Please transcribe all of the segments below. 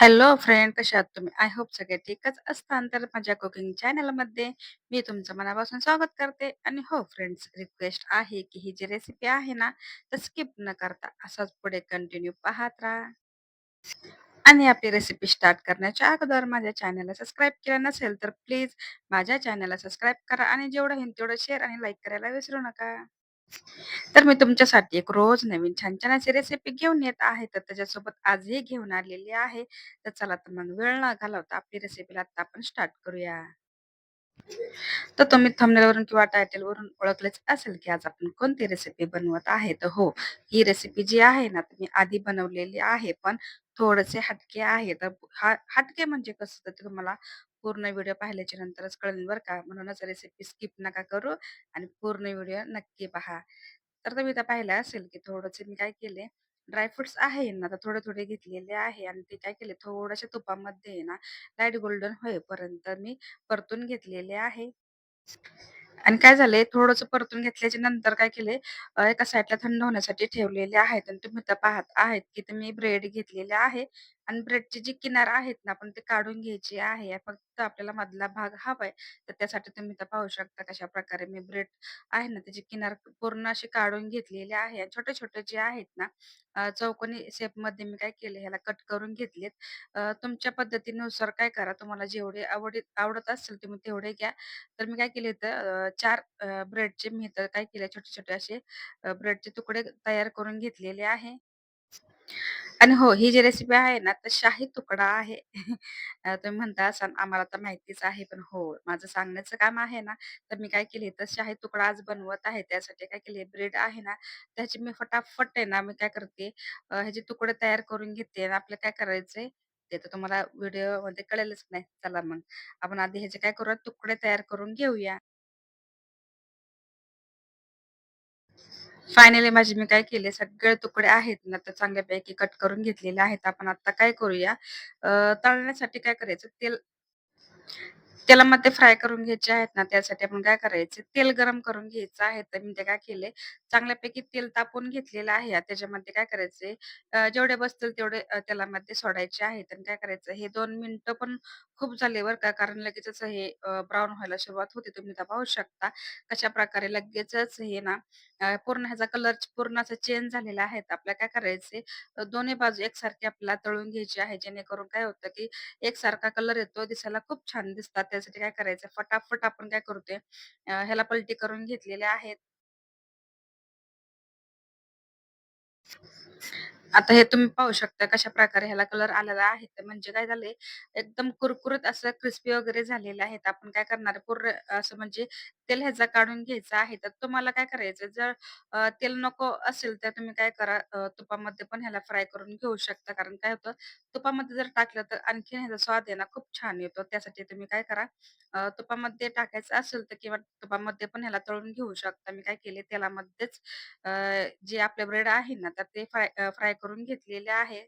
Hello friend, कशा आहात तुम्ही? आय होप सगळे ठीकच असतान तर माझ्या कुकिंग चॅनलमध्ये मी तुमचं मनापासून स्वागत करते. आणि हो फ्रेंड्स, रिक्वेस्ट आहे की ही जी रेसिपी आहे ना, तर स्किप न करता असाच पुढे कंटिन्यू पाहत राहा. आणि आपली रेसिपी स्टार्ट करण्याच्या अगोदर माझ्या चॅनलला सबस्क्राईब केलं नसेल, तर प्लीज माझ्या चॅनलला सबस्क्राईब करा आणि जेवढं होईल तेवढं शेअर आणि लाईक करायला विसरू नका. तर मी तुमच्यासाठी एक रोज नवीन छान-छान अशी रेसिपी घेऊन येत आहे. तर त्याच्यासोबत आजही घेऊन आलेली आहे. तर चला तर मग वेळ न घालवता आपली रेसिपीला आता आपण स्टार्ट करूया. तर तुम्ही थंबनेलवरून किंवा टायटलवरून ओळखलेच असेल, की आज आपण कोणती रेसिपी बनवत आहे. तर हो, ही रेसिपी जी आहे ना, तुम्ही आधी बनवलेली आहे, पण थोडेसे हटके आहे. तर हा हटके म्हणजे कसं तर तुम्हाला पूर्ण व्हिडिओ पाहिल्याच्या नंतरच कळेल बरं का. म्हणूनच रेसिपी स्किप नका करू आणि पूर्ण व्हिडिओ नक्की पहा. तर तुम्ही तर पाहिलं असेल, की थोडंसं मी काय केले, ड्राय फ्रुट्स आहे ना, आता थोडे-थोडे घेतलेले आहे आणि ते काय केले, थोड्याशा तुपामध्ये आहे ना, लाइट गोल्डन होईपर्यंत मी परतून घेतलेले आहे. आणि काय झालंय, थोडंसं परतून घेतल्याच्या नंतर काय केले, एका साईडला थंड होण्यासाठी ठेवलेले आहेत आणि तुम्ही तर पाहत आहेत, की तुम्ही मी ब्रेड घेतलेले आहे आणि ब्रेडची जी किनार आहेत ना, आपण ते काढून घ्यायची आहे. फक्त आपल्याला मधला भाग हवाय, तर त्यासाठी तुम्ही तर पाहू शकता कशा प्रकारे मी ब्रेड आहे ना, त्याची किनार पूर्ण अशी काढून घेतलेली आहे. छोटे-छोटे जे आहेत ना, चौकोनी चौकोनी शेपमध्ये मी काय केले, ह्याला कट करून घेतलेत. तुमच्या पद्धतीनुसार काय करा, तुम्हाला जेवढे आवडीत आवडत असेल तुम्ही तेवढे घ्या. तर मी काय केले तर चार ब्रेडचे मी तर काय केले छोटे-छोटे असे ब्रेडचे तुकडे तयार करून घेतलेले आहे. आणि हो, ही जी रेसिपी आहे ना, तर शाही तुकडा आहे. अ, तुम्ही म्हणता असाल आम्हाला तर माहितीच आहे. पण हो, माझं सांगण्याचं काम आहे ना, तर मी काय केली तर शाही तुकडा आज बनवत आहे. त्यासाठी काय केली ब्रेड आहे ना, त्याची मी फटाफट आहे ना, मी काय करते अ, ह्याचे तुकडे तयार करून घेते आणि आपलं काय करायचंय, ते तर तुम्हाला व्हिडिओमध्ये कळेलच नाही. चला मग आपण आधी ह्याचे काय करूया तुकडे तयार करून घेऊया. फायनली माझे मी काय केले, सगळे तुकडे आहेत ना, तर चांगल्यापैकी कट करून घेतलेले आहेत. आपण आता काय करूया, अ, तळण्यासाठी काय करायचं, तेल तेलामध्ये फ्राय करून घ्यायचे आहेत ना, त्यासाठी आपण काय करायचं, तेल गरम करून घ्यायचं आहे. तर मी ते काय केले, चांगल्यापैकी तेल तापून घेतलेलं आहे. त्याच्यामध्ये काय करायचंय, जेवढे बसतील तेवढे तेलामध्ये सोडायचे आहेत आणि काय करायचं, हे दोन मिनिटं पण खूप झाले बरं का, कारण लगेचच हे ब्राऊन व्हायला सुरुवात होते. तुम्ही इथं पाहू शकता कशा प्रकारे लगेचच हे ना, अ, पूर्ण ह्याचा कलर पूर्ण असा चेंज झालेला आहे. तर आपल्याला काय करायचे अ, दोन्ही बाजू एकसारखी आपल्याला तळून घ्यायची आहे. जेणेकरून काय होतं, की एकसारखा कलर येतो, दिसायला खूप छान दिसतात. त्यासाठी काय करायचं, फटाफट आपण काय करतोय, अ, ह्याला पलटी करून घेतलेल्या आहेत. आता हे तुम्ही पाहू शकता कशा प्रकारे ह्याला कलर आलेला आहे. तर म्हणजे काय झालंय, एकदम कुरकुरीत असं क्रिस्पी वगैरे झालेलं आहे. तर आपण काय करणार आहे, पूर्ण असं म्हणजे तेल ह्याचा काढून घ्यायचं आहे. तर तुम्हाला काय करायचं, जर अ, तेल नको असेल, तर तुम्ही काय करा, अ, तुपामध्ये पण ह्याला फ्राय करून घेऊ शकता. कारण काय होतं, तुपामध्ये जर टाकलं, तर आणखीन ह्याचा स्वाद आहे ना, खूप छान येतो. त्यासाठी तुम्ही काय करा, अ, तुपामध्ये टाकायचं असेल, तर किंवा तुपामध्ये पण ह्याला तळून घेऊ शकता. मी काय केले, तेलामध्येच अ, जे आपले ब्रेड आहे ना, तर ते फ्राय फ्राय करून घेतलेले आहे.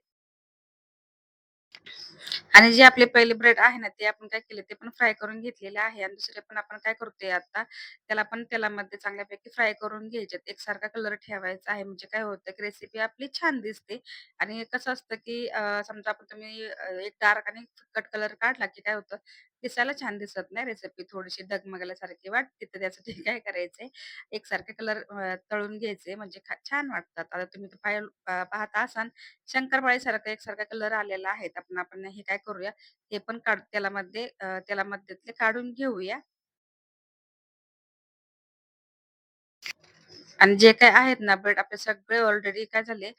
आणि जे आपले पहिले ब्रेड आहे ना, ते आपण काय केले, ते पण फ्राय करून घेतलेले आहे आणि दुसरे पण आपण काय करतोय आता, त्याला पण तेलामध्ये चांगल्यापैकी फ्राय करून घ्यायच्यात एकसारखा कलर ठेवायचा आहे. म्हणजे काय होतं, की रेसिपी आपली छान दिसते आणि कसं असतं, की समजा आपण तुम्ही एक डार्क आणि कट कलर काढला, की काय होतं, दिसायला छान दिसत नाही. रेसिपी थोडीशी दगमगल्यासारखी वाटते. तर त्यासाठी काय करायचंय, एकसारखे कलर तळून घ्यायचे म्हणजे छान वाटतात. आता तुम्ही पाहत असाल शंकरपाळीसारखा एकसारखा कलर आलेला आहे. आपण आपण हे काय करूया, हे पण काढ तेलामध्ये अ, तेलामध्ये काढून घेऊया. आणि जे काय आहेत ना ब्रेड आपले सगळे ऑलरेडी काय झाले,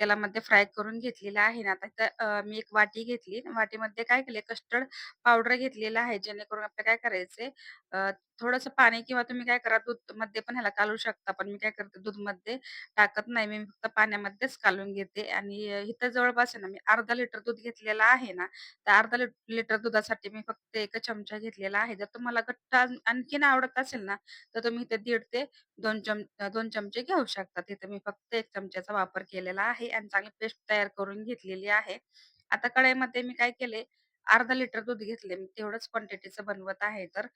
तेलामध्ये फ्राय करून घेतलेले आहे ना. आता इथं अ, मी एक वाटी घेतली. वाटीमध्ये काय केले कस्टर्ड पावडर घेतलेला आहे. जेणेकरून आपल्याला काय करायचंय, अ, थोडंसं पाणी किंवा तुम्ही काय करा दूधमध्ये पण ह्याला कालू शकता. पण मी काय करते दूधमध्ये टाकत नाही. मी फक्त पाण्यामध्येच कालून घेते आणि अ, इथं जवळपास आहे ना, मी अर्धा लिटर दूध घेतलेलं आहे ना, तर अर्धा लिटर दुधासाठी मी फक्त एक चमचा घेतलेला आहे. जर तुम्हाला घट्ट आणखीन आवडत असेल ना, तर तुम्ही इथे दीड ते दोन चम अ, 2 चमचे घेऊ शकता. तिथे मी फक्त एक चमच्याचा वापर केलेला आहे आणि चांगली पेस्ट तयार करून घेतलेली आहे. आता कढईमध्ये मी काय केले, अर्धा लिटर दूध घेतले. मी तेवढंच क्वांटिटीचं बनवत आहे. तर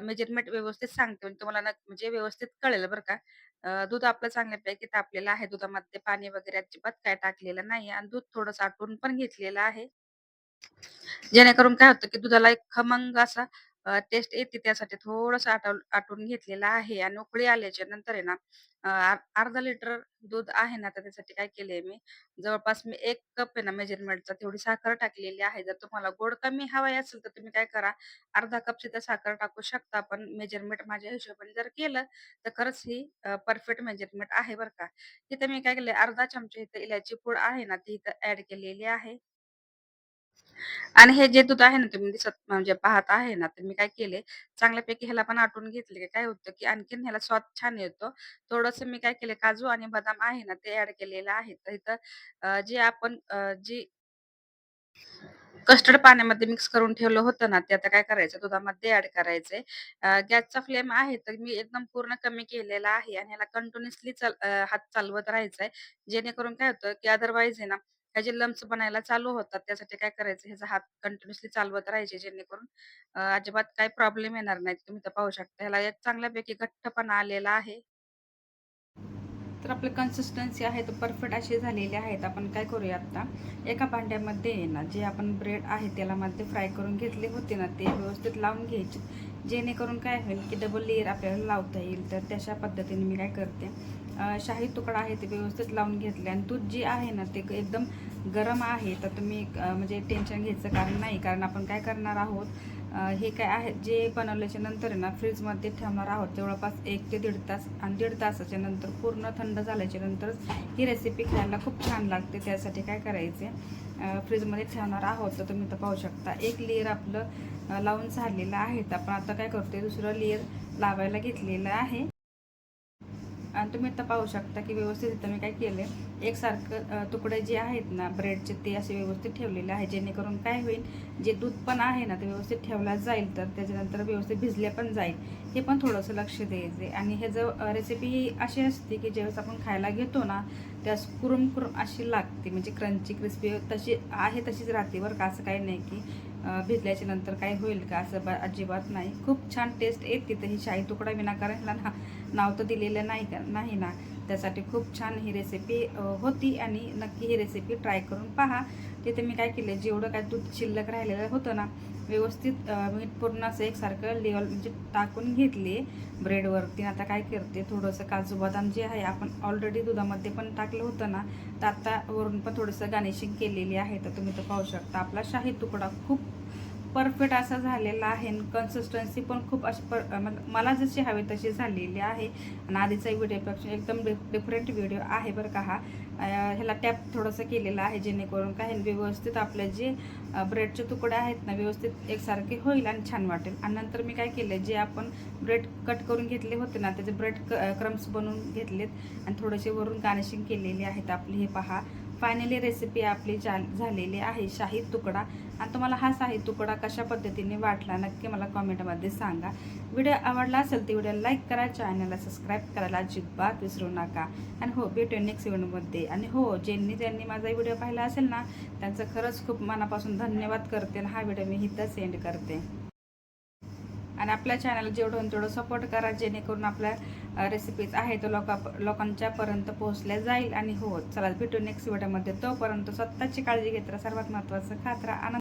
मेजरमेंट व्यवस्थित सांगते म्हणजे तुम्हाला म्हणजे व्यवस्थित कळेल बरं का. अ, दूध आपलं चांगल्यापैकी तापलेलं आहे. दुधामध्ये पाणी वगैरे अजिबात काय टाकलेलं नाही आणि दूध थोडंसं आटून पण घेतलेलं आहे. जेणेकरून काय होतं, की दुधाला एक खमंग असा टेस्ट येते त्यासाठी थोडंसं आटव आटवून घेतलेलं आहे आणि उकळी आल्याच्यानंतर आहे ना अ, अर्धा लिटर दूध आहे ना, तर त्यासाठी काय केलंय मी, जवळपास मी एक कप आहे ना मेजरमेंटचा तेवढी साखर टाकलेली आहे. जर तुम्हाला गोड कमी हवाय असेल, तर तुम्ही काय करा, अर्धा कप सुद्धा साखर टाकू शकता. पण मेजरमेंट माझ्या हिशोबाने जर केलं, तर खरंच ही परफेक्ट मेजरमेंट आहे बरं का. तिथे मी काय केलंय, अर्धा चमचा इथं इलायची पूड आहे ना, ती इथं ऍड केलेली आहे. आणि हे जे दूध आहे ना, तुम्ही दिसत म्हणजे पाहत आहे ना, तर मी काय केले, चांगल्यापैकी ह्याला पण आटून घेतले. काय होतं, की आणखीन ह्याला स्वाद छान येतो. थोडस मी काय केले, काजू आणि बदाम आहे ना, ते ऍड केलेलं आहे. तर इथं जे आपण अ, जी कस्टर्ड पाण्यामध्ये मिक्स करून ठेवलं होतं ना, ते आता काय करायचं दुधामध्ये ऍड करायचंय. गॅसचा फ्लेम आहे तर मी एकदम पूर्ण कमी केलेला आहे आणि ह्याला कंटिन्युअसली हात चालवत राहायचंय. जेणेकरून काय होतं, की अदरवाईज आहे ना, ह्याचे लम्स बनायला चालू होतात. त्यासाठी काय करायचं, ह्याचा हात कंटिन्युअसली चालवत राहायचे जेणेकरून अजिबात काही प्रॉब्लेम येणार नाही तुम्ही तर पाहू शकता. ह्याला एक चांगल्यापैकी घट्टपणा आलेला आहे. तर आपली कन्सिस्टन्सी आहे तर परफेक्ट अशी झालेली आहेत. आपण काय करूया आता, एका भांड्यामध्ये ना, जे आपण ब्रेड आहे त्याला मध्ये फ्राय करून घेतले होते ना, ते व्यवस्थित लावून घ्यायचे. जेणेकरून काय होईल, की डबल लेअर आपल्याला लावता येईल. तर तशा पद्धतीने मी काय करते, शाही तुकडा आहे ते व्यवस्थित लावून घेतले आणि दूध जे आहे ना, ते एकदम गरम आहे. तर तुम्ही म्हणजे टेन्शन घ्यायचं कारण नाही. कारण आपण काय करणार आहोत, हे काय आहे जे बनवल्याच्या नंतर ना फ्रीजमध्ये ठेवणार आहोत जवळपास एक ते दीड तास आणि दीड तासाच्या नंतर पूर्ण थंड झाल्याच्या नंतरच ही रेसिपी खायला खूप छान लागते. त्यासाठी काय करायचे फ्रीजमध्ये ठेवणार आहोत तर तुम्ही तर पाहू शकता. एक लेअर आपलं लावून झालेलं आहे. तर आपण आता काय करतोय दुसरं लेअर लावायला घेतलेलं आहे. आणि तुम्ही आता पाहू शकता की व्यवस्थित इथं मी काय केले एकसारखं तुकडे जे आहेत ना ब्रेडचे ते असे व्यवस्थित ठेवलेले आहे जेणेकरून काय होईल जे दूध पण आहे ना ते व्यवस्थित ठेवला जाईल तर त्याच्यानंतर व्यवस्थित भिजले पण जाईल. हे पण थोडंसं लक्ष द्यायचे आणि हे जर रेसिपी ही अशी असते की ज्यावेळेस आपण खायला घेतो ना त्यास कुरुम कुरुम अशी लागते. म्हणजे क्रंची क्रिस्पी तशी आहे तशीच राहते बरं का. असं काही नाही की भिजल्याच्या नंतर काय होईल का असं ब अजिबात नाही. खूप छान टेस्ट येते तर ही शाही तुकडा विनाकारण ह्याला ना नाव तर दिलेलं नाही का नाही ना. त्यासाठी खूप छान ही रेसिपी होती आणि नक्की ही रेसिपी ट्राय करून पहा. तिथे मी काय केलं जेवढं काय दूध शिल्लक राहिलेलं होतं ना व्यवस्थित मीठ पूर्ण असं एकसारखं लेवल म्हणजे टाकून घेतले ब्रेडवरती आता काय करते थोडंसं काजू बदाम जे आहे आपण ऑलरेडी दुधामध्ये पण टाकलं होतं ना तर आत्ता वरून पण थोडंसं गार्निशिंग केलेली आहे. तर तुम्ही तर पाहू शकता आपला शाही तुकडा खूप परफेक्ट असा झालेला आहे. कन्सिस्टन्सी पण खूप अशी पर मला जशी हवी तशी झालेली आहे. आणि आधीचा व्हिडिओपेक्षा एकदम डिफरंट व्हिडिओ आहे बरं का हा. ह्याला टॅप थोडंसं केलेलं आहे जेणेकरून काय व्यवस्थित आपले जे ब्रेडचे तुकडे आहेत ना व्यवस्थित एकसारखे होईल आणि छान वाटेल. आणि नंतर मी काय केलं जे आपण ब्रेड कट करून घेतले होते ना त्याचे ब्रेड क्रम्स बनवून घेतलेत. आणि थोडेसे वरून गार्निशिंग केलेली आहेत आपली हे पहा. फायनली रेसिपी आपली जा झालेली आहे शाही तुकडा. आणि तुम्हाला हा शाही तुकडा कशा पद्धतीने वाटला नक्की मला कॉमेंटमध्ये सांगा. व्हिडिओ आवडला असेल तर व्हिडिओ लाईक करा चॅनलला सबस्क्राईब करायला अजिबात विसरू नका. आणि हो भेटूया नेक्स्ट व्हिडिओमध्ये आणि हो ज्यांनी ज्यांनी माझा व्हिडिओ पाहिला असेल ना त्यांचं खरंच खूप मनापासून धन्यवाद करते आणि हा व्हिडिओ मी इथं सेंड करते. आणि आपल्या चॅनल जेवढं तेवढं सपोर्ट करा जेणेकरून आपल्या रेसिपीज आहे तो लोका लोकांच्यापर्यंत पोहोचल्या जाईल आणि हो चला भेटू नेक्स्ट व्हिडिओमध्ये तोपर्यंत स्वतःची काळजी घेत राहा सर्वात महत्त्वाचं खात राहा. आनंद